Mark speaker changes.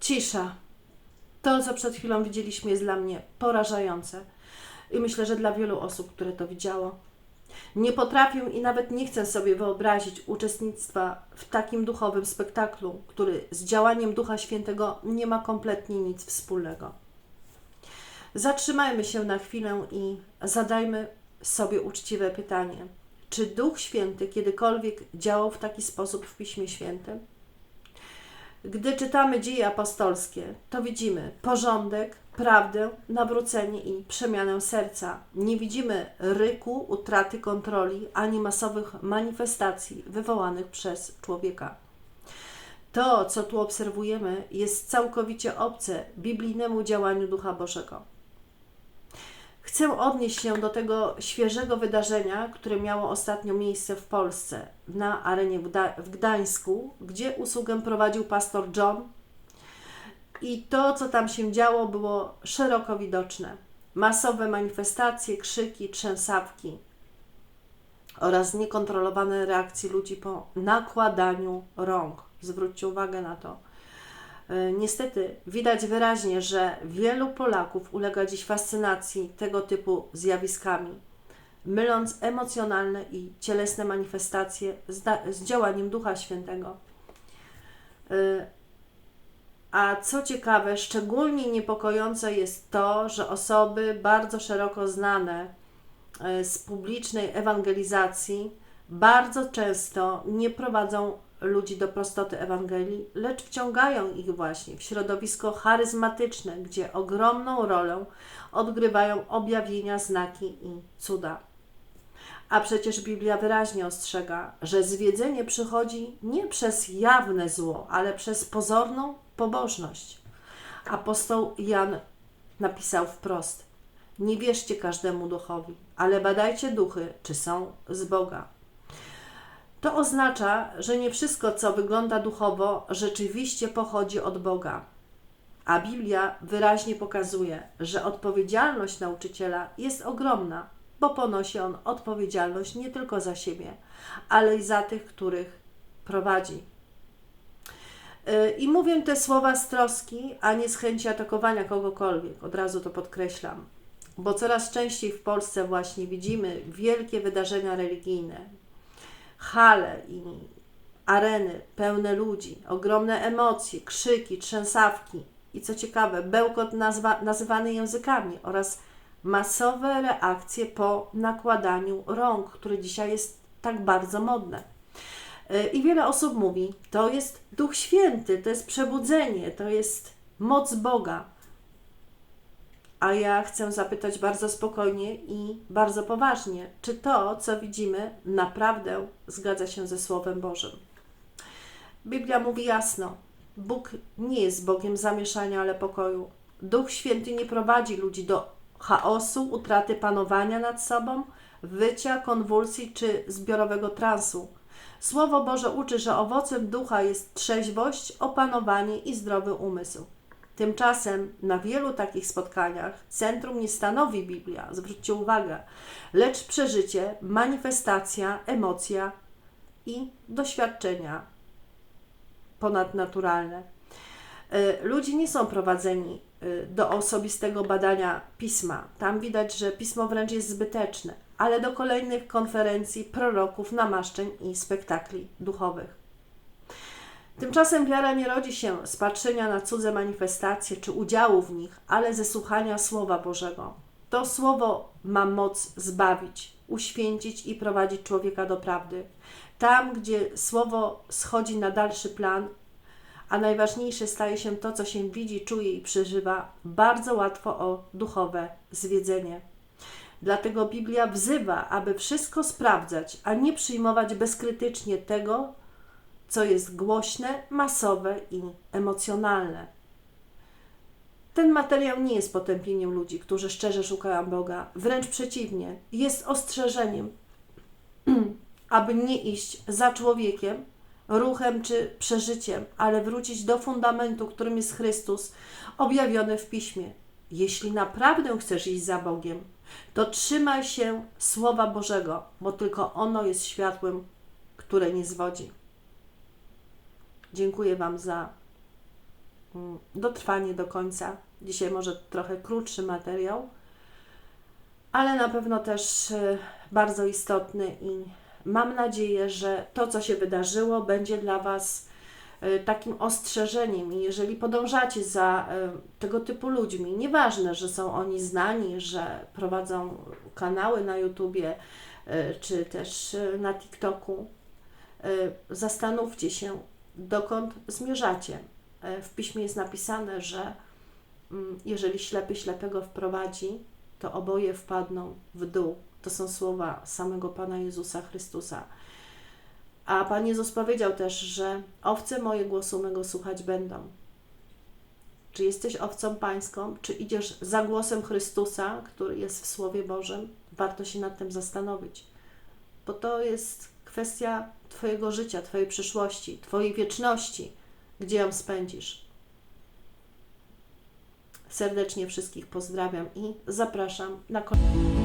Speaker 1: Cisza. To, co przed chwilą widzieliśmy, jest dla mnie porażające. I myślę, że dla wielu osób, które to widziało. Nie potrafię i nawet nie chcę sobie wyobrazić uczestnictwa w takim duchowym spektaklu, który z działaniem Ducha Świętego nie ma kompletnie nic wspólnego. Zatrzymajmy się na chwilę i zadajmy sobie uczciwe pytanie: czy Duch Święty kiedykolwiek działał w taki sposób w Piśmie Świętym? Gdy czytamy dzieje apostolskie, to widzimy porządek, prawdę, nawrócenie i przemianę serca. Nie widzimy ryku, utraty kontroli ani masowych manifestacji wywołanych przez człowieka. To, co tu obserwujemy, jest całkowicie obce biblijnemu działaniu Ducha Bożego. Chcę odnieść się do tego świeżego wydarzenia, które miało ostatnio miejsce w Polsce, na arenie w, Gda- w Gdańsku, gdzie usługę prowadził pastor John. I to, co tam się działo, było szeroko widoczne. Masowe manifestacje, krzyki, trzęsawki oraz niekontrolowane reakcje ludzi po nakładaniu rąk. Zwróćcie uwagę na to. E, Niestety widać wyraźnie, że wielu Polaków ulega dziś fascynacji tego typu zjawiskami, myląc emocjonalne i cielesne manifestacje z, z działaniem Ducha Świętego. E, A co ciekawe, szczególnie niepokojące jest to, że osoby bardzo szeroko znane e, z publicznej ewangelizacji bardzo często nie prowadzą ludzi do prostoty Ewangelii, lecz wciągają ich właśnie w środowisko charyzmatyczne, gdzie ogromną rolę odgrywają objawienia, znaki i cuda. A przecież Biblia wyraźnie ostrzega, że zwiedzenie przychodzi nie przez jawne zło, ale przez pozorną pobożność. Apostoł Jan napisał wprost: Nie wierzcie każdemu duchowi, ale badajcie duchy, czy są z Boga. To oznacza, że nie wszystko, co wygląda duchowo, rzeczywiście pochodzi od Boga. A Biblia wyraźnie pokazuje, że odpowiedzialność nauczyciela jest ogromna, bo ponosi on odpowiedzialność nie tylko za siebie, ale i za tych, których prowadzi. Yy, I mówię te słowa z troski, a nie z chęci atakowania kogokolwiek. Od razu to podkreślam. Bo coraz częściej w Polsce właśnie widzimy wielkie wydarzenia religijne, hale i areny pełne ludzi, ogromne emocje, krzyki, trzęsawki i co ciekawe, bełkot nazwa, nazywany językami oraz masowe reakcje po nakładaniu rąk, które dzisiaj jest tak bardzo modne. Yy, I wiele osób mówi, to jest Duch Święty, to jest przebudzenie, to jest moc Boga. A ja chcę zapytać bardzo spokojnie i bardzo poważnie, czy to, co widzimy, naprawdę zgadza się ze Słowem Bożym. Biblia mówi jasno: Bóg nie jest Bogiem zamieszania, ale pokoju. Duch Święty nie prowadzi ludzi do chaosu, utraty panowania nad sobą, wycia, konwulsji czy zbiorowego transu. Słowo Boże uczy, że owocem ducha jest trzeźwość, opanowanie i zdrowy umysł. Tymczasem na wielu takich spotkaniach centrum nie stanowi Biblia, zwróćcie uwagę, lecz przeżycie, manifestacja, emocja i doświadczenia ponadnaturalne. Y, Ludzie nie są prowadzeni y, do osobistego badania pisma. Tam widać, że pismo wręcz jest zbyteczne, ale do kolejnych konferencji, proroków, namaszczeń i spektakli duchowych. Tymczasem wiara nie rodzi się z patrzenia na cudze manifestacje czy udziału w nich, ale ze słuchania Słowa Bożego. To Słowo ma moc zbawić, uświęcić i prowadzić człowieka do prawdy. Tam, gdzie Słowo schodzi na dalszy plan, a najważniejsze staje się to, co się widzi, czuje i przeżywa, bardzo łatwo o duchowe zwiedzenie. Dlatego Biblia wzywa, aby wszystko sprawdzać, a nie przyjmować bezkrytycznie tego, co jest głośne, masowe i emocjonalne. Ten materiał nie jest potępieniem ludzi, którzy szczerze szukają Boga. Wręcz przeciwnie, jest ostrzeżeniem, aby nie iść za człowiekiem, ruchem czy przeżyciem, ale wrócić do fundamentu, którym jest Chrystus, objawiony w Piśmie. Jeśli naprawdę chcesz iść za Bogiem, to trzymaj się Słowa Bożego, bo tylko ono jest światłem, które nie zwodzi. Dziękuję Wam za mm, dotrwanie do końca. Dzisiaj może trochę krótszy materiał, ale na pewno też e, bardzo istotny i mam nadzieję, że to, co się wydarzyło, będzie dla Was e, takim ostrzeżeniem i jeżeli podążacie za e, tego typu ludźmi, nieważne, że są oni znani, że prowadzą kanały na YouTubie czy też na TikToku, zastanówcie się, dokąd zmierzacie. E, W piśmie jest napisane, że mm, jeżeli ślepy ślepego wprowadzi, to oboje wpadną w dół. To są słowa samego Pana Jezusa Chrystusa. A Pan Jezus powiedział też, że owce moje głosu mego słuchać będą. Czy jesteś owcą pańską, czy idziesz za głosem Chrystusa, który jest w Słowie Bożym? Warto się nad tym zastanowić, bo to jest kwestia Twojego życia, Twojej przyszłości, Twojej wieczności, gdzie ją spędzisz. Serdecznie wszystkich pozdrawiam i zapraszam na kolejny.